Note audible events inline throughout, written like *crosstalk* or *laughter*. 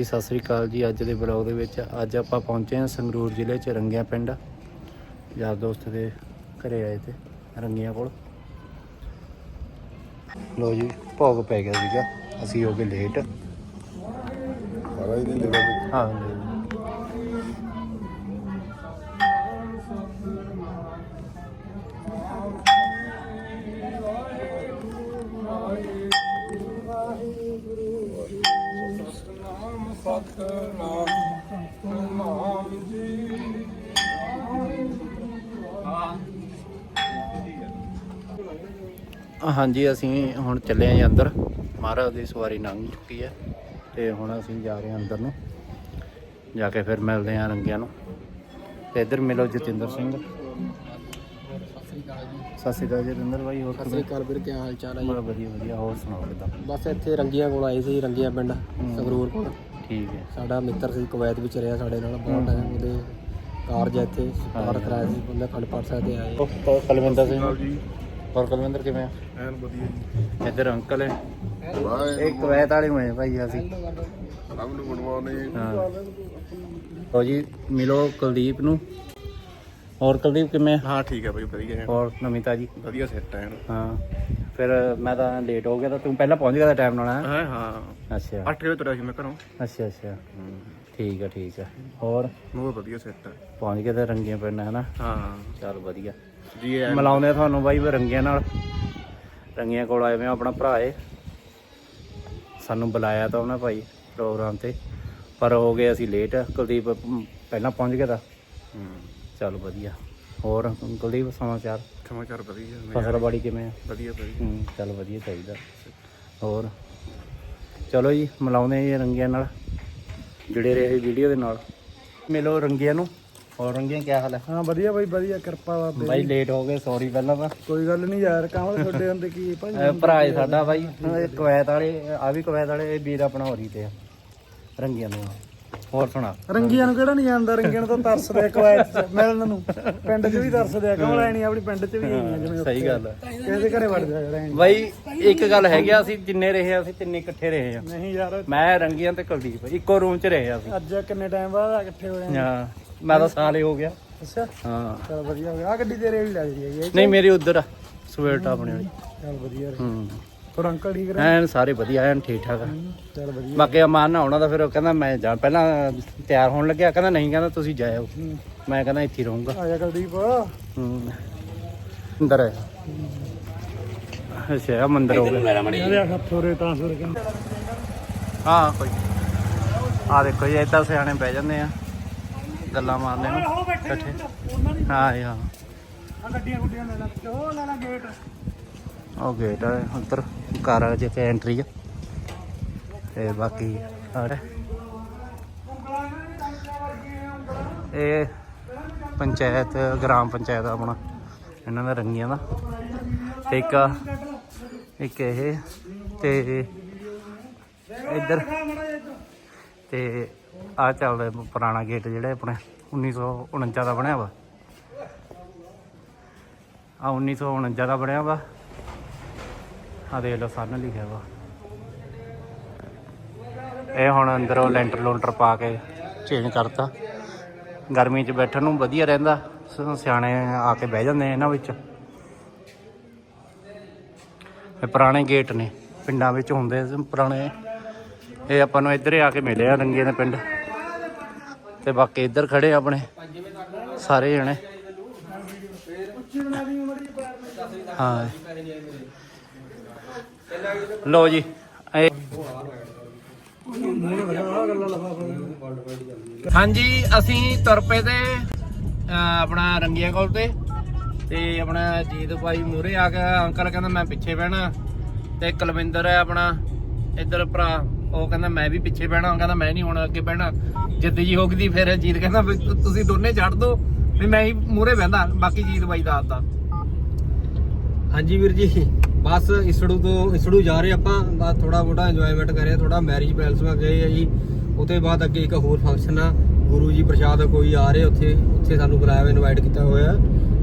ਜੀ, ਸਤਿ ਸ੍ਰੀ ਅਕਾਲ ਜੀ ਅੱਜ ਦੇ ਬਲੌਗ ਦੇ ਵਿੱਚ ਅੱਜ ਆਪਾਂ ਪਹੁੰਚੇ ਹਾਂ ਸੰਗਰੂਰ ਜ਼ਿਲ੍ਹੇ 'ਚ ਰੰਗਿਆ ਪਿੰਡ। ਯਾਰ ਦੋਸਤ ਦੇ ਘਰੇ ਆਏ ਤੇ ਰੰਗੀਆਂ ਕੋਲ। ਲੋ ਜੀ ਭੋਗ ਪੈ ਗਿਆ ਸੀਗਾ ਅਸੀਂ ਹੋ ਗਏ ਲੇਟ। ਸਾਰਾ ਲੈਣਾ ਹਾਂ ਹਾਂਜੀ ਅਸੀਂ ਹੁਣ ਚੱਲੇ ਆਂ ਜੀ ਅੰਦਰ। ਮਹਾਰਾਜ ਦੀ ਸਵਾਰੀ ਲੰਘ ਚੁੱਕੀ ਹੈ ਤੇ ਹੁਣ ਅਸੀਂ ਜਾ ਰਹੇ ਹਾਂ ਅੰਦਰ ਨੂੰ। ਜਾ ਕੇ ਫਿਰ ਮਿਲਦੇ ਆਂ ਰੰਗਿਆਂ ਨੂੰ। ਤੇ ਇੱਧਰ ਮਿਲੋ ਜਤਿੰਦਰ ਸਿੰਘ। ਸਤਿ ਸ਼੍ਰੀ ਅਕਾਲ ਜਤਿੰਦਰ ਭਾਈ ਹੋਰ ਸਤਿ ਸ੍ਰੀ ਅਕਾਲ ਵੀਰ ਕੀ ਹਾਲ ਚਾਲ ਹੈ ਬੜਾ ਵਧੀਆ ਵਧੀਆ। ਹੋਰ ਸੁਣਾਓ ਕਿਦਾਂ? ਬਸ ਇੱਥੇ ਰੰਗੀਆਂ ਕੋਲ ਆਏ ਸੀ ਰੰਗੀਆਂ ਪਿੰਡ ਸੰਗਰੂਰ ਕੋਲ। ਠੀਕ ਹੈ। ਸਾਡਾ ਮਿੱਤਰ ਸੀ ਕੁਵੈਤ ਵਿੱਚ ਰਿਹਾ ਸਾਡੇ ਨਾਲ ਬਹੁਤ ਟਾਈਮ ਉਹਦੇ ਕਾਰਜ ਇੱਥੇ ਸਪਾਰ ਕਰਾਇਆ ਸੀ ਉਹਨੇ ਖੰਡ ਪਾਠ ਸਾਹਿਬ ਤੇ ਆਏ। ਉਹ ਕੁਲਵਿੰਦਰ ਸਿੰਘ। ਹੋਰ ਕੁਲਵਿੰਦਰ ਕਿਵੇਂ ਆ? ਐਨ ਵਧੀਆ ਜੀ। ਇੱਧਰ ਅੰਕਲ ਹੈ। ਬਾਏ ਇੱਕ ਵੈਤ ਵਾਲੇ ਹੋਏ ਭਾਈ ਅਸੀਂ। ਸਭ ਨੂੰ ਗੁੱਡ ਮਾਰਨਿੰਗ। ਹਾਂ। ਜੀ ਮਿਲੋ ਕੁਲਦੀਪ ਨੂੰ। ਹੋਰ ਕੁਲਦੀਪ ਕਿਵੇਂ? ਹਾਂ ਠੀਕ ਹੈ ਬਈ ਵਧੀਆ ਹੈ ਹੋਰ ਨਮਿਤਾ ਜੀ? ਵਧੀਆ ਸੈੱਟ ਹੈ ਹਾਂ। ਫਿਰ ਮੈਂ ਤਾਂ ਲੇਟ ਹੋ ਗਿਆ ਤਾਂ ਤੂੰ ਪਹਿਲਾਂ ਪਹੁੰਚ ਗਿਆ ਟਾਈਮ ਨਾਲ ਹੈਂ? ਹਾਂ ਹਾਂ। ਅੱਛਾ। 8 ਵਜੇ ਤੁਰਿਆ ਸੀ ਮੈਂ ਘਰੋਂ। ਅੱਛਾ ਅੱਛਾ। ਠੀਕ ਆ ਠੀਕ ਆ। ਹੋਰ? ਉਹ ਵਧੀਆ ਸੈੱਟ ਹੈ ਪਹੁੰਚ ਗਏ ਤੇ ਰੰਗੀਆਂ ਪਿੰਡ ਹੈ ਨਾ ਹਾਂ। ਚੱਲ ਵਧੀਆ। ਜੀ ਮਿਲਾਉਂਦੇ ਆ ਤੁਹਾਨੂੰ ਬਾਈ ਵੀ ਰੰਗੀਆਂ ਨਾਲ। ਰੰਗੀਆਂ ਕੋਲ ਆਏ ਆ ਆਪਣਾ ਭਰਾ ਏ। ਸਾਨੂੰ ਬੁਲਾਇਆ ਤਾਂ ਉਹਨੇ ਭਾਈ ਪ੍ਰੋਗਰਾਮ ਤੇ। ਪਰ ਹੋ ਗਏ ਅਸੀਂ ਲੇਟ ਕੁਲਦੀਪ ਮ, ਪਹਿਲਾਂ ਪਹੁੰਚ ਗਿਆ ਤਾਂ। ਚੱਲ ਵਧੀਆ। ਹੋਰ ਕੁਲਦੀਪ ਸਮਾਚਾਰ? ਸਮਾਚਾਰ ਵਧੀਆ ਫਸਲ ਬਾੜੀ ਕਿਵੇਂ ਆ? ਵਧੀਆ ਵਧੀਆ। ਹੂੰ ਚੱਲ ਵਧੀਆ ਚਾਹੀਦਾ। ਹੋਰ? ਚਲੋ ਜੀ ਮਿਲਾਉਂਦੇ ਆ ਜੀ ਰੰਗੀਆਂ ਨਾਲ। ਜੁੜੇ ਰਹੇ ਵੀਡੀਓ ਦੇ ਨਾਲ। ਮਿਲੋ ਰੰਗੀਆਂ ਨੂੰ। ਹੋਰ ਰੰਗੀਆਂ ਕੀ ਹਾਲ ਹੈ ਹਾਂ ਵਧੀਆ ਬਾਈ ਵਧੀਆ ਕਿਰਪਾ ਬਾਬੇ ਬਾਈ ਲੇਟ ਹੋ ਗਏ ਸੌਰੀ ਪਹਿਲਾਂ ਤਾਂ। ਕੋਈ ਗੱਲ ਨਹੀਂ ਯਾਰ ਕਾਹਲ ਛੋਡੇ ਹੁੰਦੇ ਕੀ ਭਾਈ ਇਹ ਭਰਾ ਹੈ ਸਾਡਾ ਬਾਈ। ਇਹ ਕੁਵੈਤ ਵਾਲੇ ਆ ਵੀ ਕੁਵੈਤ ਵਾਲੇ ਇਹ ਵੀਰ ਆਪਣਾ ਹੋਰੀ ਤੇ ਆ। ਰੰਗੀਆਂ ਨੂੰ ਹੋਰ ਸੁਣਾ। ਰੰਗੀਆਂ ਨੂੰ ਕਿਹੜਾ ਨਹੀਂ ਜਾਣਦਾ ਰੰਗੀਆਂ ਨੂੰ ਤਾਂ ਤਰਸਦੇ ਆ ਕੁਵੈਤ ਚ ਮਿਲਣ ਨੂੰ। ਪਿੰਡ 'ਚ ਵੀ ਤਰਸਦੇ ਆ ਕਮਲ ਐਣੀ ਆਪਣੀ ਪਿੰਡ 'ਚ ਵੀ ਆਈਆਂ ਜਿਵੇਂ ਸਹੀ ਗੱਲ ਹੈ ਕਿਸੇ ਦੇ ਘਰੇ ਵੜ ਜਾ ਰਹਿਣ ਬਾਈ ਇੱਕ ਗੱਲ ਹੈਗੀ ਆ ਅਸੀਂ ਜਿੰਨੇ ਰਹੇ ਆ ਅਸੀਂ ਤਿੰਨੇ ਇਕੱਠੇ ਰਹੇ ਆ। ਨਹੀਂ ਯਾਰ। ਮੈਂ ਰੰਗੀਆਂ ਤੇ ਕੁਲਦੀਪ ਇੱਕੋ ਰੂਮ 'ਚ ਰਹੇ ਆ ਅਸੀਂ। ਅੱਜ ਕਿੰਨੇ ਟਾਈਮ ਬਾਅਦ ਆ ਇਕੱਠੇ ਹੋਏ ਆ? ਹਾਂ ਮੈਂ ਤਾਂ ਸਾਲ ਹੀ ਹੋ ਗਿਆ। ਅੱਛਾ। ਹਾਂ। ਚਲ ਵਧੀਆ ਹੋ ਗਿਆ। ਆ ਗੱਡੀ ਤੇਰੇ ਵੀ ਲੱਗਦੀ ਹੈ ਨਹੀਂ ਮੇਰੀ ਉਧਰ ਆ ਸਵੇਰਟਾ ਆਪਣੇ ਵਾਲੀ। ਚਲ ਵਧੀਆ। ਹੂੰ। ਹੋਰ ਅੰਕਲ ਠੀਕ ਰਹੇ ਐਨ ਸਾਰੇ ਵਧੀਆ ਐਨ ਠੀਕ ਠਾਕ ਆ। ਚਲ ਵਧੀਆ। ਬਾਕੀ ਅਮਾਨ ਨਾ ਆਉਣਾ ਤਾਂ ਫਿਰ ਉਹ ਕਹਿੰਦਾ ਮੈਂ ਜਾ ਪਹਿਲਾਂ ਤਿਆਰ ਹੋਣ ਲੱਗਿਆ ਕਹਿੰਦਾ ਨਹੀਂ ਕਹਿੰਦਾ ਤੁਸੀਂ ਜਾਇਓ। ਮੈਂ ਕਹਿੰਦਾ ਇੱਥੇ ਹੀ ਰਹੂੰਗਾ। ਆ ਜਾ ਕੁਲਦੀਪ। ਹੂੰ। ਅੰਦਰ ਹੈ ਅੱਛਾ ਆਹ ਮੰਦਰ ਹੋ ਗਿਆ। ਇਹਦੇ ਆ ਥੋਰੇ ਤਾਂ ਸੁਰ ਹਾਂ ਕੋਈ ਆ ਦੇਖੋ ਜੀ ਏਦਾਂ ਸਿਆਣੇ ਬਹਿ ਜਾਂਦੇ ਆ। ਗੱਲਾਂ ਮਾਰਦੇ ਨੂੰ ਇਕੱਠੇ ਉਹਨਾਂ ਦੀ ਹਾਂ ਹਾਂ। ਆ ਗੱਡੀਆਂ ਗੁੱਡੀਆਂ ਲੈ ਲੈ ਉਹ ਲੈ ਲੈ ਗੇਟ। ਉਹ ਗੇਟ ਹੈ ਉੱਧਰ ਕਾਰ ਜਿੱਥੇ ਐਂਟਰੀ ਆ। ਤੇ ਬਾਕੀ ਆੜੇ ਇਹ ਪੰਚਾਇਤ, ਗ੍ਰਾਮ ਪੰਚਾਇਤ ਆਪਣਾ। ਇਹਨਾਂ ਦਾ ਰੰਗੀਆਂ ਦਾ। ਇੱਕ ਇੱਕ ਇਹ, ਤੇ ਇੱਧਰ ਤੇ ਆ ਚੱਲਦਾ ਪੁਰਾਣਾ ਗੇਟ ਜਿਹੜਾ ਆਪਣੇ 1949 ਦਾ ਬਣਿਆ ਵਾ। ਆ 1949 ਦਾ ਬਣਿਆ ਵਾ। ਆ ਦੇਖ ਲਓ ਸਨ ਲਿਖਿਆ ਵਾ। ਇਹ ਹੁਣ ਅੰਦਰੋਂ ਲੈਂਟਰ ਲੋਂਟਰ ਪਾ ਕੇ ਚੇਂਜ ਕਰਤਾ। ਗਰਮੀ 'ਚ ਬੈਠਣ ਨੂੰ ਵਧੀਆ ਰਹਿੰਦਾ ਸਿਆਣੇ ਆ ਕੇ ਬਹਿ ਜਾਂਦੇ ਇਹਨਾਂ ਵਿੱਚ। ਇਹ ਪੁਰਾਣੇ ਗੇਟ ਨੇ, ਪਿੰਡਾਂ ਵਿੱਚ ਹੁੰਦੇ ਪੁਰਾਣੇ। ਇਹ ਆਪਾਂ ਨੂੰ ਇੱਧਰ ਆ ਕੇ ਮਿਲੇ ਆ, ਰੰਗੇ ਦੇ ਪਿੰਡ। ਤੇ ਬਾਕੀ ਇੱਧਰ ਖੜੇ ਆਪਣੇ, ਸਾਰੇ ਜਣੇ। ਹਾਂ। ਲੋ ਜੀ। ਇਹ ਹਾਂਜੀ ਅਸੀਂ ਤੁਰ ਪਏ ਤੇ ਅਹ, ਆਪਣਾ ਰੰਗੀਆਂ ਕੋਲ ਤੇ ਤੇ ਆਪਣਾ ਜੀਤ ਭਾਈ ਮੂਰੇ ਆ ਗਿਆ। ਅੰਕਲ ਕਹਿੰਦਾ ਮੈਂ ਪਿੱਛੇ ਬਹਿਣਾ। ਤੇ ਕੁਲਵਿੰਦਰ ਹੈ ਆਪਣਾ ਇੱਧਰ ਭਰਾ ਉਹ ਕਹਿੰਦਾ ਮੈਂ ਵੀ ਪਿੱਛੇ ਬਹਿਣਾ। ਉਹ ਕਹਿੰਦਾ ਮੈਂ ਨਹੀਂ ਹੁਣ ਅੱਗੇ ਬਹਿਣਾ। ਜਿੱਦ ਜੀ ਹੋ ਗਈ ਫਿਰ ਜੀਤ ਕਹਿੰਦਾ ਵੀ ਤੁ- ਤੁਸੀਂ ਦੋਨੇ ਛੱਡ ਦੋ। ਵੀ ਮੈਂ ਹੀ ਮੂਰੇ ਬਹਿੰਦਾ ਬਾਕੀ ਜੀਤ ਬਾਈ ਦਾ ਆਦਾ ਹਾਂਜੀ ਵੀਰ ਜੀ। ਬਸ ਇਸੜੂ ਤੋਂ ਇਸੜੂ ਜਾ ਰਹੇ ਆਪਾਂ ਬਸ ਥੋੜਾ ਮੋਟਾ ਇੰਜੋਇਮੈਂਟ ਕਰਿਆ ਥੋੜਾ ਮੈਰਿਜ ਪੈਲਸ ਵਿੱਚ ਗਏ ਆ ਜੀ। ਉਤੇ ਬਾਅਦ ਅੱਗੇ ਇੱਕ ਹੋਰ ਫੰਕਸ਼ਨ ਆ ਗੁਰੂ ਜੀ ਪ੍ਰਸ਼ਾਦ ਕੋਈ ਆ ਰਹੇ ਉੱਥੇ ਉੱਥੇ ਸਾਨੂੰ ਬੁਲਾਇਆ ਹੋਇਆ ਇਨਵਾਈਟ ਕੀਤਾ ਹੋਇਆ।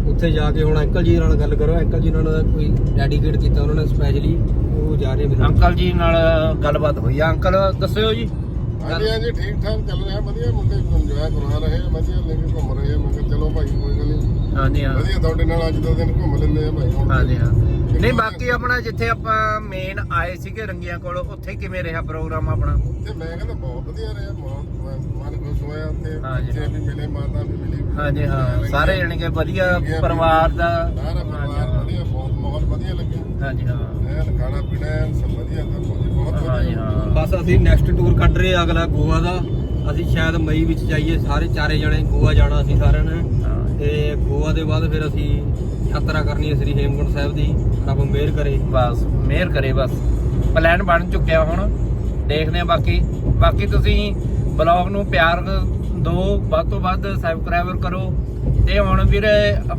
ਉੱਥੇ ਜਾ ਕੇ ਹੁਣ ਅੰਕਲ ਜੀ ਨਾਲ ਗੱਲ ਕਰੋ ਅੰਕਲ ਜੀ ਨਾਲ ਕੋਈ ਡੈਡੀਕੇਟ ਕੀਤਾ ਉਹਨਾਂ ਨੇ ਸਪੈਸ਼ਲੀ ਉਹ ਜਾ ਰਹੇ ਮੈਨੂੰ ਅੰਕਲ ਜੀ ਨਾਲ ਗੱਲਬਾਤ ਹੋਈ ਆ। ਅੰਕਲ ਦੱਸਿਓ ਜੀ। ਹਾਂਜੀ ਹਾਂਜੀ ਠੀਕ ਠਾਕ ਚੱਲ ਰਿਹਾ। ਵਧੀਆ ਮੁੰਡੇ ਇੰਜੋਏ ਕਰਵਾ ਰਹੇ ਆ ਵਧੀਆ ਲੈ ਕੇ ਘੁੰਮ ਰਹੇ। ਆ ਮੈਂ ਕਿਹਾ ਚਲੋ ਭਾਈ ਕੋਈ ਗੱਲ ਨਹੀਂ ਹਾਂਜੀ ਹਾਂ। ਵਧੀਆ ਤੁਹਾਡੇ ਨਾਲ ਅੱਜ ਦੋ ਦਿਨ ਘੁੰਮ ਲੈਂਦੇ ਆ ਭਾਈ ਹੁਣ ਹਾਂਜੀ ਹਾਂ। ਨਹੀਂ ਬਾਕੀ ਆਪਣਾ ਜਿੱਥੇ ਆਪਾਂ ਮੇਨ ਆਏ ਸੀਗੇ ਰੰਗੀਆਂ ਕੋਲ ਉੱਥੇ ਕਿਵੇਂ ਰਿਹਾ ਪ੍ਰੋਗਰਾਮ ਆਪਣਾ? ਤੇ ਮੈਂ ਕਹਿੰਦਾ ਬਹੁਤ ਵਧੀਆ ਰਿਹਾ ਬਹੁਤ ਮਨ- ਮਨ ਖੁਸ਼ ਹੋਇਆ ਉੱਥੇ। ਹਾਂਜੀ। ਬੱਚੇ ਵੀ ਮਿਲੇ ਮਾਤਾ ਵੀ ਮਿਲੀ। ਹਾਂਜੀ ਹਾਂ। ਸਾਰੇ ਜਣੇ ਕੇ ਵਧੀਆ ਪਰਿਵਾਰ ਦਾ। ਸਾਰਾ ਪਰਿਵਾਰ ਵਧੀਆ ਬਹੁਤ ਮਾਹੌਲ ਵਧੀਆ ਲੱਗਿਆ। ਹਾਂਜੀ ਹਾਂ। ਐਨ ਖਾਣਾ ਪੀਣਾ ਐਨ ਸਭ ਵਧੀਆ ਤਾਂ ਬਹੁਤ ਹਾਂਜੀ ਵਧੀਆ ਹਾਂ। ਬਸ ਅਸੀਂ ਨੈਕਸਟ ਟੂਰ ਕੱਢ ਰਹੇ ਆ ਅਗਲਾ ਗੋਆ ਦਾ। ਅਸੀਂ ਸ਼ਾਇਦ ਮਈ ਵਿੱਚ ਜਾਈਏ ਸਾਰੇ ਚਾਰੇ ਜਣੇ ਗੋਆ ਜਾਣਾ ਅਸੀਂ ਸਾਰਿਆਂ ਨੇ। ਹਾਂ। ਤੇ ਗੋਆ ਦੇ ਬਾਅਦ ਫਿਰ ਅਸੀਂ ਯਾਤਰਾ ਕਰਨੀ ਹੈ ਸ੍ਰੀ ਹੇਮਕੁੰਟ ਸਾਹਿਬ ਦੀ ਰੱਬ ਮਿਹਰ ਕਰੇ। ਬਸ ਮਿਹਰ ਕਰੇ ਬਸ। ਪਲਾਨ ਬਣ ਚੁੱਕਿਆ ਹੁਣ। ਦੇਖਦੇ ਆ ਬਾਕੀ। ਬਾਕੀ ਤੁਸੀਂ ਬਲੌਗ ਨੂੰ ਪਿਆਰ ਦਿਓ ਵੱਧ ਤੋਂ ਵੱਧ ਸਬਸਕ੍ਰਾਈਬਰ ਕਰੋ। ਤੇ ਹੁਣ ਵੀਰ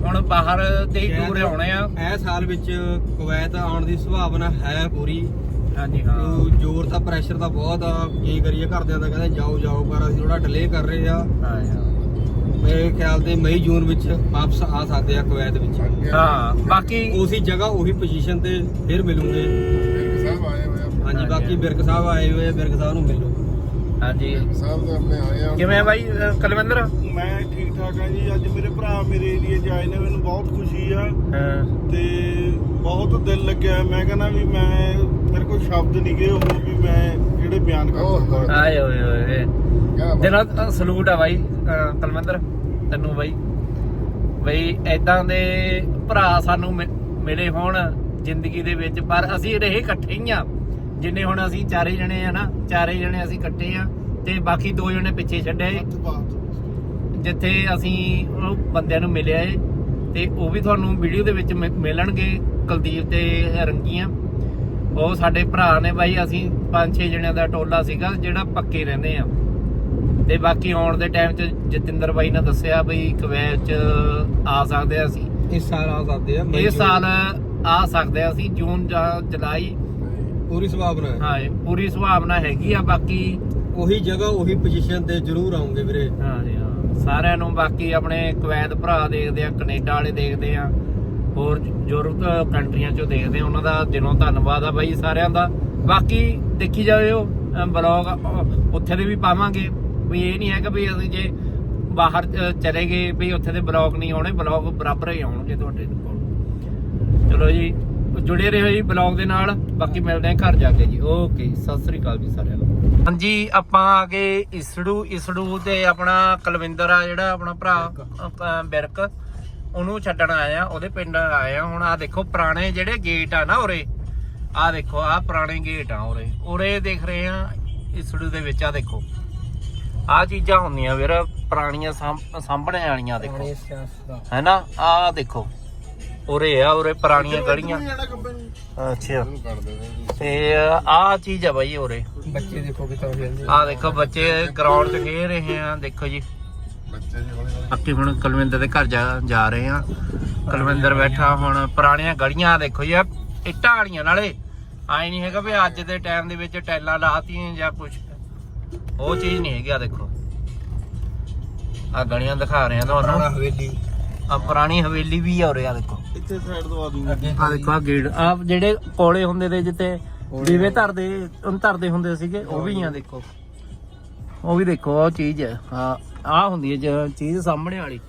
ਹੁਣ ਬਾਹਰ ਦੇ ਹੀ ਟੂਰ ਆਉਣੇ ਆ। ਇਹ ਸਾਲ ਵਿੱਚ ਕੁਵੈਤ ਆਉਣ ਦੀ ਸੰਭਾਵਨਾ ਹੈ ਪੂਰੀ। ਹਾਂਜੀ ਹਾਂ। ਜ਼ੋਰ ਤਾਂ ਪ੍ਰੈਸ਼ਰ ਤਾਂ ਬਹੁਤ ਆ। ਕੀ ਕਰੀਏ ਘਰਦਿਆਂ ਦਾ ਕਹਿੰਦੇ ਜਾਓ ਜਾਓ ਪਰ ਅਸੀਂ ਥੋੜਾ ਡਿਲੇ ਕਰ ਰਹੇ ਆ। ਹਾਂਜੀ ਹਾਂ। ਮੇਰੇ ਖਿਆਲ ਤੇ ਮਈ ਜੂਨ ਵਿੱਚ ਵਾਪਸ ਆ ਸਕਦੇ ਆ ਕੁਵੈਤ ਵਿੱਚ। ਹਾਂ ਬਾਕੀ ਉਸੇ ਜਗ੍ਹਾ ਉਹੀ ਪੋਜੀਸ਼ਨ ਤੇ ਫਿਰ ਮਿਲੂਗੇ। ਬਿਰਕ ਸਾਹਿਬ ਆਏ ਹੋਏ ਆ। ਹਾਂਜੀ। ਬਾਕੀ ਬਿਰਕ ਸਾਹਿਬ ਆਏ ਹੋਏ ਆ ਬਿਰਕ ਸਾਹਿਬ ਨੂੰ ਮਿਲੋ। ਹਾਂਜੀ। ਬਿਰਕ ਸਾਹਿਬ ਦੇ ਆਪਣੇ ਆਏ ਆ। ਕਿਵੇਂ ਆ ਬਾਈ ਅ, ਕੁਲਵਿੰਦਰ? ਮੈਂ ਠੀਕ ਠਾਕ ਹਾਂ ਜੀ। ਅੱਜ ਮੇਰੇ ਭਰਾ ਮੇਰੇ ਏਰੀਏ 'ਚ ਆਏ ਨੇ ਮੈਨੂੰ ਬਹੁਤ ਖੁਸ਼ੀ ਆ। ਹਾਂ। ਤੇ ਬਹੁਤ ਦਿਲ ਲੱਗਿਆ। ਮੈਂ ਕਹਿੰਦਾ ਵੀ ਮੈਂ ਮੇਰੇ ਕੋਲ ਸ਼ਬਦ ਨਹੀਂ ਗਏ ਉਹ ਵੀ ਮੈਂ ਜਿਹੜੇ ਬਿਆਨ ਕਰ ਸਕਦਾ। ਆਏ ਹੋਏ। ਦਿਲੋਂ ਸਲੂਟ ਆ ਬਾਈ ਤਲਵਿੰਦਰ, ਤੈਨੂੰ ਬਾਈ। ਬਈ ਐਦਾਂ ਦੇ ਭਰਾ ਸਾਨੂੰ ਮਿਲੇ ਹੋਣ ਜ਼ਿੰਦਗੀ ਦੇ ਵਿੱਚ, ਪਰ ਅਸੀਂ ਰਹੇ ਇਕੱਠੇ ਹੀ ਆ, ਜਿੰਨੇ ਹੁਣ ਅਸੀਂ ਚਾਰੇ ਜਣੇ ਆ ਨਾ, ਚਾਰੇ ਜਣੇ ਅਸੀਂ ਇਕੱਠੇ ਆ, ਤੇ ਬਾਕੀ ਦੋ ਜਣੇ ਪਿੱਛੇ ਛੱਡੇ ਜਿੱਥੇ ਅਸੀਂ ਉਹ ਬੰਦਿਆਂ ਨੂੰ ਮਿਲਿਆ ਏ, ਤੇ ਉਹ ਵੀ ਤੁਹਾਨੂੰ ਵੀਡੀਓ ਦੇ ਵਿੱਚ ਮਿਲਣਗੇ, ਕੁਲਦੀਪ ਤੇ ਰੰਗੀਆਂ। ਉਹ ਸਾਡੇ ਭਰਾ ਨੇ ਬਾਈ, ਅਸੀਂ ਪੰਜ ਛੇ ਜਣਿਆਂ ਦਾ ਟੋਲਾ ਸੀਗਾ, ਜਿਹੜਾ ਪੱਕੇ ਰਹਿੰਦੇ ਆ। ਤੇ ਬਾਕੀ ਆਉਣ ਦੇ ਟਾਈਮ 'ਚ ਜਤਿੰਦਰ ਬਾਈ ਨੇ ਦੱਸਿਆ ਬਈ ਕੁਵੈਤ 'ਚ ਆ ਸਕਦੇ ਆ ਅਸੀਂ। ਇਸ ਸਾਲ ਆ ਸਕਦੇ ਆ ਮਈ ਇਹ। ਸਾਲ ਆ ਸਕਦੇ ਆ ਅਸੀਂ ਜੂਨ ਜਾਂ ਜੁਲਾਈ। ਪੂਰੀ ਸੰਭਾਵਨਾ ਹੈ। ਹਾਂ ਇਹ ਪੂਰੀ ਸੰਭਾਵਨਾ ਹੈਗੀ ਆ ਬਾਕੀ ਉਹੀ ਜਗ੍ਹਾ ਉਹੀ ਪੋਜੀਸ਼ਨ ਤੇ ਜ਼ਰੂਰ ਆਉਂਗੇ ਵੀਰੇ। ਹਾਂ ਜੀ ਹਾਂ। ਸਾਰਿਆਂ ਨੂੰ ਬਾਕੀ ਆਪਣੇ ਕੁਵੈਤ ਭਰਾ ਦੇਖਦੇ ਆ ਕੈਨੇਡਾ ਵਾਲੇ ਦੇਖਦੇ ਆ ਹੋਰ ਯੂਰਪ ਕੰਟਰੀਆਂ ਚੋਂ ਦੇਖਦੇ ਆ ਉਹਨਾਂ ਦਾ ਦਿਲੋਂ ਧੰਨਵਾਦ ਆ ਬਾਈ ਸਾਰਿਆਂ ਦਾ। ਬਾਕੀ ਦੇਖੀ ਜਾਇਓ ਬਲੌਗ ਉੱਥੇ ਦੇ ਵੀ ਪਾਵਾਂਗੇ। ਵੀ ਇਹ ਨਹੀਂ ਹੈਗਾ ਵੀ ਅਸੀਂ ਜੇ ਬਾਹਰ ਚਲੇ ਗਏ ਵੀ ਉੱਥੇ ਦੇ ਬਲੌਗ ਨਹੀਂ ਆਉਣੇ ਬਲੌਗ ਬਰਾਬਰ ਹੀ ਆਉਣਗੇ ਤੁਹਾਡੇ ਕੋਲ। ਚਲੋ ਜੀ, ਜੁੜੇ ਰਹੋ ਜੀ ਬਲੌਗ ਦੇ ਨਾਲ, ਬਾਕੀ ਮਿਲਦੇ ਆ ਘਰ ਜਾ ਕੇ ਜੀ। ਓਕੇ, ਸਤਿ ਸ੍ਰੀ ਅਕਾਲ ਜੀ ਸਾਰਿਆਂ ਨੂੰ। ਹਾਂਜੀ, ਆਪਾਂ ਆ ਗਏ ਇਸੜੂ ਇਸੜੂ ਤੇ ਆਪਣਾ ਕੁਲਵਿੰਦਰ ਆ ਜਿਹੜਾ ਆਪਣਾ ਭਰਾ ਬਿਰਕ, ਉਹਨੂੰ ਛੱਡਣ ਆਇਆ ਉਹਦੇ ਪਿੰਡ ਆਇਆ ਹੁਣ ਆ ਦੇਖੋ, ਪੁਰਾਣੇ ਜਿਹੜੇ ਗੇਟ ਆ ਨਾ ਉਰੇ ਆ ਦੇਖੋ ਆ ਪੁਰਾਣੇ ਗੇਟ ਆ ਉਰੇ। ਉਰੇ ਦੇਖ ਰਹੇ ਆ ਇਸੜੂ ਦੇ ਵਿੱਚ ਆ ਦੇਖੋ। ਆ ਚੀਜ਼ਾਂ ਹੁੰਦੀਆਂ ਵੀਰ ਪੁਰਾਣੀਆਂ ਸਾਂਭਣੇ ਵਾਲੀਆਂ ਦੇਖੋ। ਹੈਨਾ? ਆ ਦੇਖੋ। ਉਰੇ ਆ ਉਰੇ ਪੁਰਾਣੀਆਂ ਗਲੀਆਂ ਅੱਛਾ। ਤੇ ਆ ਚੀਜ਼ ਆ ਬਾਈ ਉਰੇ। ਬੱਚੇ ਦੇਖੋ ਕਿੱਦਾਂ ਖੇਡਦੇ ਆ। ਦੇਖੋ ਬੱਚੇ ਗਰਾਊਂਡ 'ਚ ਖੇਡ ਰਹੇ ਆ ਦੇਖੋ ਜੀ। ਬਾਕੀ ਹੁਣ ਕੁਲਵਿੰਦਰ ਦੇ ਘਰ ਜਾ ਜਾ ਰਹੇ ਆ। ਕੁਲਵਿੰਦਰ ਬੈਠਾ ਹੁਣ ਪੁਰਾਣੀਆਂ ਗਲੀਆਂ ਆਹ ਦੇਖੋ ਜੀ ਇੱਟਾਂ ਵਾਲੀਆਂ ਨਾਲੇ। ਆਏ ਨਹੀਂ ਹੈਗਾ ਵੀ ਅੱਜ ਦੇ ਟਾਈਮ ਦੇ ਵਿੱਚ ਟੈਲਾਂ ਲਾਤੀਆਂ ਜਾਂ ਕੁਝ ਉਹ ਚੀਜ਼ ਨਹੀਂ ਹੈਗੀ ਆ ਦੇਖੋ। ਆ ਗਲੀਆਂ ਦਿਖਾ ਰਹੇ ਆ ਤੁਹਾਨੂੰ। ਹਵੇਲੀ। ਆ ਪੁਰਾਣੀ ਹਵੇਲੀ ਵੀ ਆ ਉਰੇ ਆ ਦੇਖੋ। ਇੱਥੇ ਸਾਈਡ ਦਵਾ ਦੂੰਗਾ ਆ ਦੇਖੋ ਆ ਗੇਟ ਆ ਜਿਹੜੇ ਕੋਲੇ ਹੁੰਦੇ ਤੇ ਜਿੱਤੇ ਦੀਵੇ ਧਰਦੇ ਉਹਨ ਧਰਦੇ ਹੁੰਦੇ ਸੀਗੇ ਉਹ ਵੀ ਆ ਦੇਖੋ। ਉਹ ਵੀ ਦੇਖੋ ਉਹ ਚੀਜ਼ ਆ। ਆ ਹੁੰਦੀ ਹੈ ਜ- ਚੀਜ਼ ਸਾਹਮਣੇ ਵਾਲੀ।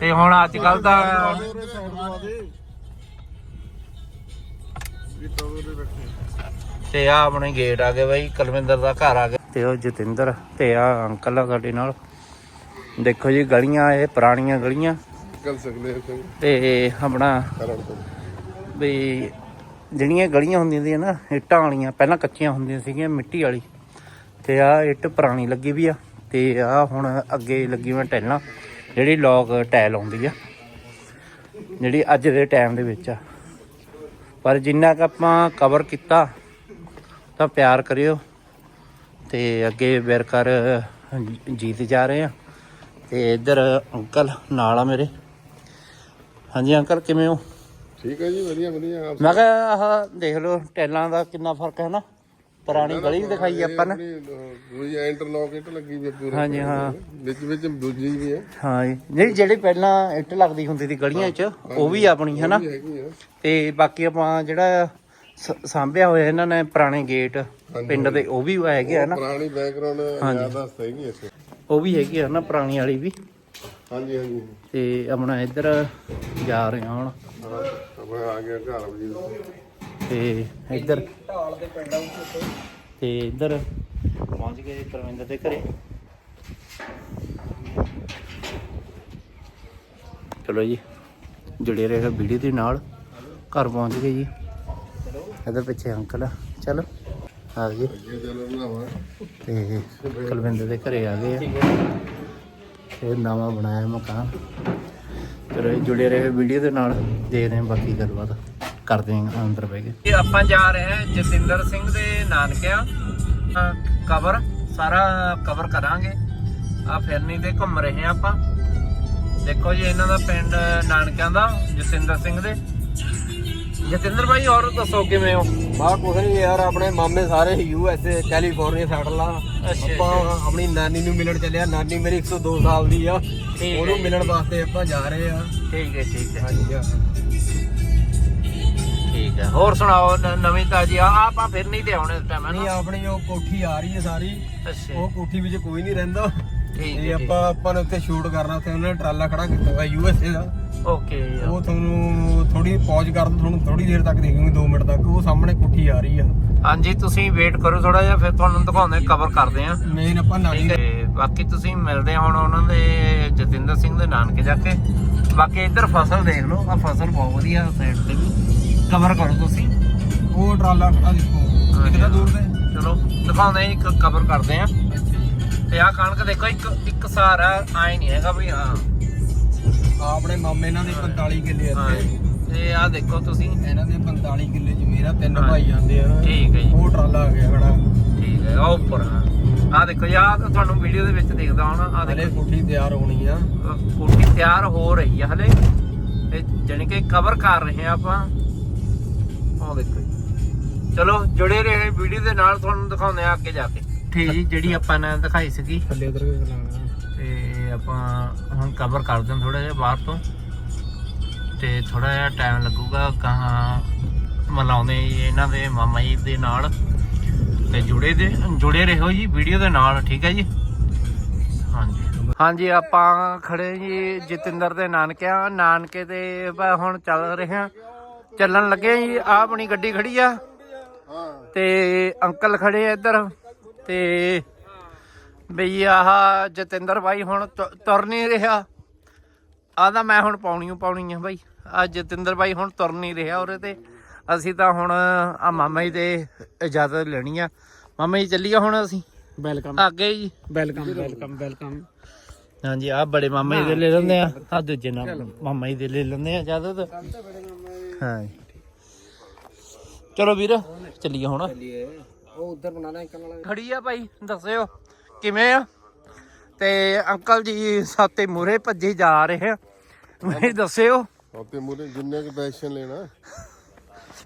ਤੇ ਹੁਣ ਅੱਜ ਕੱਲ ਤਾਂ ਉਰੇ ਸਾਈਡ ਦਵਾ ਦੇ। ਵੀ ਟੋਵੇ ਦੇ ਰੱਖੇ ਤੇ ਆ ਆਪਣੇ ਗੇਟ ਆ ਗਏ ਬਾਈ ਕੁਲਵਿੰਦਰ ਦਾ ਘਰ ਆ ਗਿਆ ਤੇ ਉਹ ਜਤਿੰਦਰ ਤੇ ਆ ਅੰਕਲ ਆ ਸਾਡੇ ਨਾਲ। ਦੇਖੋ ਜੀ ਗਲੀਆਂ ਇਹ ਪੁਰਾਣੀਆਂ ਗਲੀਆਂ। ਨਿਕਲ ਸਕਦੇ ਆ ਤੇ ਆਪਣਾ ਵੀ ਜਿਹੜੀਆਂ ਗਲੀਆਂ ਹੁੰਦੀਆਂ ਸੀ ਨਾ ਇੱਟਾਂ ਵਾਲੀਆਂ ਪਹਿਲਾਂ ਕੱਚੀਆਂ ਹੁੰਦੀਆਂ ਸੀਗੀਆਂ ਮਿੱਟੀ ਵਾਲੀ। ਤੇ ਆ ਇੱਟ ਪੁਰਾਣੀ ਲੱਗੀ ਵੀ ਆ ਤੇ ਆ ਹੁਣ ਅੱਗੇ ਲੱਗੀ ਹੋਈ ਟੈਲਾਂ ਜਿਹੜੀ ਲੋਕ ਟੈਲ ਆਉਂਦੀ ਆ ਜਿਹੜੀ ਅੱਜ ਦੇ ਟਾਈਮ ਦੇ ਵਿੱਚ ਆ। ਪਰ ਜਿੰਨਾ ਕੁ ਆਪਾਂ ਕਵਰ ਕੀਤਾ ਤਾਂ ਪਿਆਰ ਕਰਿਓ ਤੇ ਅੱਗੇ ਬੇਰਕਰ ਜੀਤ ਜਾ ਰਹੇ ਆ। ਤੇ ਇੱਧਰ ਅੰਕਲ ਨਾਲ ਆ ਮੇਰੇ। ਹਾਂਜੀ ਅੰਕਲ ਕਿਵੇਂ ਹੋ? ਠੀਕ ਹੈ ਜੀ ਵਧੀਆ ਵਧੀਆ। ਆਪ ਮੈਂ ਕਿਹਾ ਆਹ ਦੇਖ ਲਓ ਟੈਲਾਂ ਦਾ ਕਿੰਨਾ ਫ਼ਰਕ ਹੈ ਨਾ। ਪੁਰਾਣੀ ਗਲੀ ਵੀ ਦਿਖਾਈ ਆਪਾਂ ਨੇ। ਦੂਜੀ ਇੰਟਰਲੌਕ ਇੱਟ ਲੱਗੀ ਵੀ ਪੂਰੀ ਹਾਂਜੀ ਹਾਂ। ਵਿੱਚ ਵਿੱਚ ਦੂਜੀ ਵੀ ਹੈ। ਹਾਂ ਜੀ। ਜਿਹੜੀ ਜਿਹੜੀ ਪਹਿਲਾਂ ਇੱਟ ਲੱਗਦੀ ਹੁੰਦੀ ਸੀ ਗਲੀਆਂ 'ਚ ਉਹ ਵੀ ਆਪਣੀ ਹੈ ਨਾ। ਤੇ ਬਾਕੀ ਆਪਾਂ ਜਿਹੜਾ ਸ- ਸਾਂਭਿਆ ਹੋਇਆ ਇਹਨਾਂ ਨੇ ਪੁਰਾਣੇ ਗੇਟ ਪਿੰਡ ਦੇ ਉਹ ਵੀ ਹੈਗੇ ਆ ਨਾ। ਪੁਰਾਣੀ ਬੈਕਗ੍ਰਾਉਂਡ ਯਾਦ ਦੱਸ ਹੈਗੀ ਇੱਥੇ। ਉਹ ਵੀ ਹੈਗੇ ਆ ਨਾ ਪੁਰਾਣੀ ਵਾਲੀ ਵੀ। ਹਾਂਜੀ ਹਾਂਜੀ। ਤੇ ਆਪਣਾ ਇੱਧਰ ਜਾ ਰਹੇ ਹਾਂ ਹੁਣ। ਹਾਂ ਆਪਣਾ ਆ ਗਿਆ ਘਰ ਵੀ। ਤੇ ਇੱਧਰ ਤੇ ਇੱਧਰ ਪਹੁੰਚ ਗਏ ਪਰਵਿੰਦਰ ਦੇ ਘਰੇ। ਚਲੋ ਜੀ ਜੁੜੇ ਰਹੇ ਵੀਡੀਓ ਦੇ ਨਾਲ। ਘਰ ਪਹੁੰਚ ਗਏ ਜੀ। ਇਹਦੇ ਪਿੱਛੇ ਅੰਕਲ ਆ। ਚਲੋ, ਆ ਗਏ। ਤੇ ਕੁਲਵਿੰਦਰ ਦੇ ਘਰੇ ਆ ਗਏ ਆ। ਇਹ ਨਵਾਂ ਬਣਾਇਆ ਮਕਾਨ। ਚਲੋ ਜੁੜੇ ਰਹੇ ਵੀਡੀਓ ਦੇ ਨਾਲ। ਦੇਖਦੇ ਹਾਂ ਬਾਕੀ ਗੱਲਬਾਤ। ਕਰਦੇ ਹਾਂ ਅੰਦਰ ਬਹਿ ਕੇ। ਇਹ ਆਪਾਂ ਜਾ ਰਹੇ ਹਾਂ ਜਤਿੰਦਰ ਸਿੰਘ ਦੇ ਨਾਨਕਿਆਂ ਕਵਰ ਸਾਰਾ ਕਵਰ ਕਰਾਂਗੇ। ਆ ਫਿਰਨੀ ਤੇ ਘੁੰਮ ਰਹੇ ਆਪਾਂ। ਦੇਖੋ ਜੀ, ਇਹਨਾਂ ਦਾ ਪਿੰਡ ਨਾਨਕਿਆਂ ਦਾ, ਜਤਿੰਦਰ ਸਿੰਘ ਦੇ। ਜਤਿੰਦਰ ਭਾਈ ਹੋਰ ਦੱਸੋ ਕਿਵੇਂ ਹੋ? ਬਾ ਕੁਛ ਨਹੀਂ ਯਾਰ ਆਪਣੇ ਮਾਮੇ ਸਾਰੇ U S A California settle ਆ। ਆਪਾਂ ਆਪਣੀ ਨਾਨੀ ਨੂੰ ਮਿਲਣ ਚੱਲਿਆ ਨਾਨੀ ਮੇਰੀ 102 ਸਾਲ ਦੀ ਆ। ਉਹਨੂੰ। ਮਿਲਣ ਵਾਸਤੇ ਆਪਾਂ ਜਾ ਰਹੇ ਆ। ਠੀਕ ਹੈ ਠੀਕ ਹੈ। ਹਾਂਜੀ ਆ। ਠੀਕ ਹੈ। ਹੋਰ ਸੁਣਾਓ ਨਵੀਂ ਤਾਜੀ? ਆ ਆਪਾਂ ਫਿਰ ਨਹੀਂ ਤੇ ਆਉਣੇ ਇਸ ਟਾਈਮ ਹੈ ਨਹੀਂ ਨਾ ਆਪਣੀ ਉਹ ਕੋਠੀ ਆ ਰਹੀ ਹੈ ਸਾਰੀ। ਅੱਛਾ। ਉਹ ਕੋਠੀ ਵਿੱਚ ਕੋਈ ਨਹੀਂ ਰਹਿੰਦਾ। ਠੀਕ ਹੈ ਆਪਾਂ ਆਪਾਂ ਨੇ ਉੱਥੇ ਸ਼ੂਟ ਕਰਨਾ ਉੱਥੇ ਉਹਨੇ ਟਰਾਲਾ ਖੜਾ ਕੀਤਾ ਹੋਇਆ ਯੂ ਐਸ ਏ ਦਾ। ਓਕੇ ਉਹ ਤੁਹਾਨੂੰ ਥੋੜੀ ਪੌਜ਼ ਕਰ ਦੋ ਤੁਹਾਨੂੰ ਥੋੜੀ ਦੇਰ ਤੱਕ ਦੇਖੂਗੇ 2 ਮਿੰਟ ਤੱਕ। ਉਹ ਸਾਹਮਣੇ ਕੋਠੀ ਆ ਰਹੀ ਆ। ਹਾਂਜੀ ਤੁਸੀਂ ਵੇਟ ਕਰੋ ਥੋੜਾ ਜਿਹਾ ਫਿਰ ਤੁਹਾਨੂੰ ਦਿਖਾਉਂਦੇ ਕਵਰ ਕਰਦੇ ਆ ਮੇਨ ਆਪਾਂ ਠੀਕ ਹੈ ਬਾਕੀ ਤੁਸੀਂ ਮਿਲਦੇ ਆ ਹੁਣ ਉਹਨਾਂ ਦੇ ਜਤਿੰਦਰ ਸਿੰਘ ਦੇ ਨਾਨਕੇ ਜਾ ਕੇ। ਬਾਕੀ ਇੱਧਰ ਫਸਲ ਦੇਖ ਲਓ ਆ ਫਸਲ ਬਹੁਤ ਵਧੀਆ ਸਾਈਡ ਤੇ ਵੀ। ਕਵਰ ਕਰੋ ਤੁਸੀਂ। ਉਹ ਟਰਾਲਾ ਖੜਾ ਦੇਖੋ। ਕਿੰਨਾ ਦੂਰ ਤੇ? ਚਲੋ ਦਿਖਾਉਂਦੇ ਇੱਕ ਕਵਰ ਕਰਦੇ ਆ ਤੇ ਆ ਕਣਕ ਦੇਖੋ ਇੱਕ ਇੱਕ ਸਹਾਰਾ ਆਏ ਨਹੀਂ ਹੈਗਾ ਵੀ ਹਾਂ। ਆ ਆਪਣੇ ਮਾਮੇ ਇਹਨਾਂ ਦੇ 45 ਕਿੱਲੇ ਹਾਂ ਇੱਥੇ। ਤੇ ਆ ਦੇਖੋ ਤੁਸੀਂ। ਇਹਨਾਂ ਦੇ 45 ਕਿੱਲੇ ਜ਼ਮੀਨ ਆ ਤਿੰਨ। ਭਾਈ ਜਾਂਦੇ ਆ। ਠੀਕ ਹੈ ਜੀ। ਉਹ ਟਰਾਲਾ ਆ ਗਿਆ ਖੜਾ ਠੀਕ ਹੈ ਆ ਉੱਪਰ ਆ। ਦੇਖੋ ਯਾਰ ਤੁਹਾਨੂੰ ਵੀਡੀਓ ਦੇ ਵਿੱਚ ਦਿਖਦਾ ਹੋਣਾ ਆ ਹਲੇ ਦੇਖੋ। ਕੋਠੀ ਤਿਆਰ ਹੋਣੀ ਆ। ਕੋਠੀ ਤਿਆਰ ਹੋ ਰਹੀ ਆ ਹਲੇ। ਤੇ ਜਾਣੀ ਕਿ ਕਵਰ ਕਰ ਰਹੇ ਆ ਆਪਾਂ। ਉਹ ਦੇਖੋ ਜੀ। ਚਲੋ ਜੁੜੇ ਰਹੇ ਵੀਡੀਓ ਦੇ ਨਾਲ ਤੁਹਾਨੂੰ ਦਿਖਾਉਂਦੇ ਆ ਅੱਗੇ ਜਾ ਕੇ। ਠੀਕ ਜੀ ਜਿਹੜੀ ਆਪਾਂ ਨੇ ਦਿਖਾਈ ਸੀਗੀ। ਥੱਲੇ ਉਧਰ ਕੇ ਚਲਾਣਾ ਤੇ ਆਪਾਂ ਹੁਣ ਕਵਰ ਕਰ ਦਿਆਂ ਥੋੜਾ ਜਿਹਾ ਬਾਹਰ ਤੋਂ। ਤੇ ਥੋੜਾ ਜਿਹਾ ਟਾਈਮ ਲੱਗੂਗਾ ਕਹਾਂ ਮਲਾਉਂਦੇ ਇਹਨਾਂ ਦੇ ਮਾਮਾ ਜੀ ਦੇ ਨਾਲ ਤੇ ਜੁੜੇ ਦੇ ਜੁੜੇ ਰਹੋ ਜੀ ਵੀਡੀਓ ਦੇ ਨਾਲ ਠੀਕ ਹੈ ਜੀ? ਹਾਂਜੀ। ਹਾਂਜੀ ਆਪਾਂ ਖੜੇ ਜੀ ਜਤਿੰਦਰ ਦੇ ਨਾਨਕਿਆਂ ਨਾਨਕੇ ਤੇ ਹੁਣ ਚੱਲ ਰਹੇ ਹਾਂ। ਚੱਲਣ ਲੱਗੇ ਜੀ ਆ ਆਪਣੀ ਗੱਡੀ ਖੜੀ ਆ। ਹਾਂ। ਤੇ ਅੰਕਲ ਖੜੇ ਆ ਇੱਧਰ। ਤੇ ਬਈ ਆਹ ਜਤਿੰਦਰ ਬਾਈ ਹੁਣ ਤੁ- ਤੁਰ ਨਹੀਂ ਰਿਹਾ। ਆਦਾ ਮੈਂ ਹੁਣ ਪਾਉਣੀ ਓ ਪਾਉਣੀ ਆ ਬਾਈ। ਆ ਜਤਿੰਦਰ ਬਾਈ ਹੁਣ ਤੁਰ ਨਹੀਂ ਰਿਹਾ ਉਹਦੇ ਤੇ। ਅਸੀਂ ਤਾਂ ਹੁਣ ਆ ਮਾਮਾ ਜੀ ਦੇ ਇਜਾਜ਼ਤ ਲੈਣੀ ਆ। ਮਾਮਾ ਜੀ ਚੱਲੀਏ ਹੁਣ ਅਸੀਂ? ਵੈਲਕਮ ਅੱਗੇ ਜੀ। ਵੈਲਕਮ ਵੈਲਕਮ ਵੈਲਕਮ ਹਾਂਜੀ ਆ ਬੜੇ ਮਾਮਾ ਜੀ ਦੇ ਲੈ ਲੈਂਦੇ ਆ। ਆ ਦੂਜੇ ਨਾਲ ਮਾਮਾ ਜੀ ਦੇ ਲੈ ਲੈਂਦੇ ਆ ਇਜਾਜ਼ਤ। ਹਾਂ ਚਲੋ ਵੀਰ ਚੱਲੀਏ ਹੁਣ। ਉਹ ਉਧਰ ਬਣਾਣਾ ਇੱਕ ਨਾਲ। ਖੜੀ ਆ ਭਾਈ ਦੱਸਿਓ। ਕਿਵੇਂ ਆ? ਤੇ ਅੰਕਲ ਜੀ ਸਾਤੇ ਮੂਰੇ ਭੱਜੇ ਜਾ ਰਹੇ ਆ। ਮੈਨੂੰ ਦੱਸਿਓ। ਉੱਤੇ ਮੂਰੇ ਜਿੰਨੇ ਕੁ ਪੈਸ਼ਨ ਲੈਣਾ।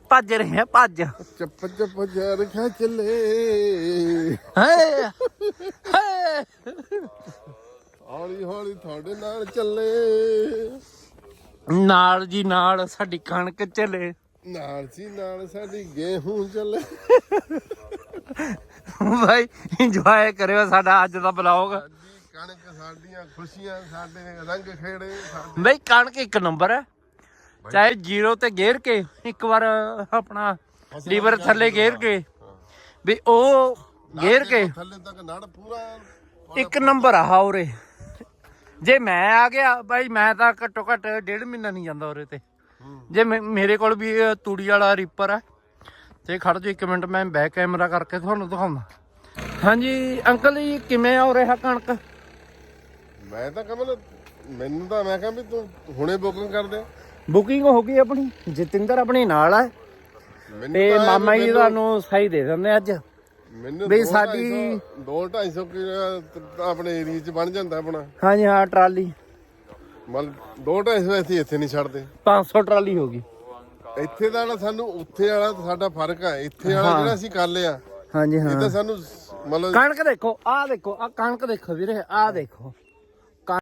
ਭੱਜ ਰਹੇ ਆ ਭੱਜ। ਚੱਪ ਚੱਪ ਜਰ ਖਾ ਚੱਲੇ। ਹੌਲੀ ਹੌਲੀ ਤੁਹਾਡੇ ਨਾਲ ਚੱਲੇ। ਨਾਲ ਜੀ ਨਾਲ ਸਾਡੀ ਕਣਕ ਚੱਲੇ। ਨਾਲ ਸੀ ਨਾਲ ਸਾਡੀ ਗੇਹੂੰ ਚੱਲੇ। *laughs* ਭਾਈ ਇੰਜੋਏ ਕਰਿਓ ਸਾਡਾ ਅੱਜ ਦਾ ਬਲੌਗ ਸਾਡੀ ਕਣਕ ਸਾਡੀਆਂ ਖੁਸ਼ੀਆਂ ਸਾਡੇ ਰੰਗ ਖੇੜੇ ਸਾਡੇ ਬਈ ਕਣਕ ਇੱਕ ਨੰਬਰ ਹੈ। ਚਾਹੇ ਜ਼ੀਰੋ ਤੇ ਗੇਰ ਕੇ ਇੱਕ ਵਾਰ ਆਪਣਾ ਲੀਵਰ ਥੱਲੇ ਗੇਰ ਕੇ। ਵੀ ਉਹ ਗੇਰ ਕੇ। ਥੱਲੇ ਤੱਕ ਨੜ ਪੂਰਾ ਇੱਕ ਨੰਬਰ ਆ ਉਰੇ। ਜੇ ਮੈਂ ਆ ਗਿਆ ਬਾਈ ਮੈਂ ਤਾਂ ਘੱਟੋ ਘੱਟ ਡੇਢ ਮਹੀਨਾ ਨਹੀਂ ਜਾਂਦਾ ਉਰੇ ਤੇ। ਜੇ ਮੇ- ਮੇਰੇ ਕੋਲ ਵੀ ਇਹ ਤੂੜੀ ਵਾਲਾ ਰੀਪਰ ਆ। ਤੇ ਖੜ ਜਾ ਇੱਕ ਮਿੰਟ ਮੈਂ ਬੈਕ ਕੈਮਰਾ ਕਰਕੇ ਤੁਹਾਨੂੰ ਦਿਖਾਉਂਦਾ। ਹਾਂਜੀ ਅੰਕਲ ਜੀ ਕਿਵੇਂ ਆ ਉਰੇ ਆ ਕਣਕ? ਮੈਂ ਤਾਂ ਕਮਲ ਮੈਨੂੰ ਤਾਂ ਮੈਂ ਕਿਹਾ ਵੀ ਤੂੰ ਹੁਣੇ ਬੁਕਿੰਗ ਕਰ ਦੇ। ਬੁਕਿੰਗ ਹੋ ਗਈ ਆਪਣੀ ਜਤਿੰਦਰ ਆਪਣੀ ਨਾਲ ਆ। ਤੇ ਮਾਮਾ ਜੀ ਮੈਨੂੰ- ਤੁਹਾਨੂੰ ਸਹੀ ਦੇ ਦਿੰਦੇ ਅੱਜ। ਮੈਨੂੰ ਵੀ ਦੋ ਸਾਡੀ- ਢਾਈ ਸੌ- ਦੋ 250 ਕਿਲੋ ਆਪਣੇ ਏਰੀਆ 'ਚ ਬਣ ਜਾਂਦਾ ਆਪਣਾ। ਹਾਂਜੀ ਹਾਂ ਟਰਾਲੀ। ਮਤਲਬ ਦੋ 250 ਅਸੀਂ ਇੱਥੇ ਨਹੀਂ ਛੱਡਦੇ। 500 ਟਰਾਲੀ ਹੋ ਗਈ। ਇੱਥੇ ਦਾ ਨਾ ਸਾਨੂੰ ਉੱਥੇ ਵਾਲਾ ਤਾਂ ਸਾਡਾ ਫ਼ਰਕ ਆ। ਇੱਥੇ ਵਾਲਾ ਜਿਹੜਾ ਅਸੀਂ ਕਰ ਲਿਆ ਹਾਂਜੀ ਇਹ ਹਾਂ। ਤਾਂ ਸਾਨੂੰ ਸ- ਮਤਲਬ ਕਣਕ ਦੇਖੋ ਆਹ ਦੇਖੋ ਆ ਕਣਕ ਦੇਖੋ ਵੀਰੇ ਆਹ ਦੇਖੋ।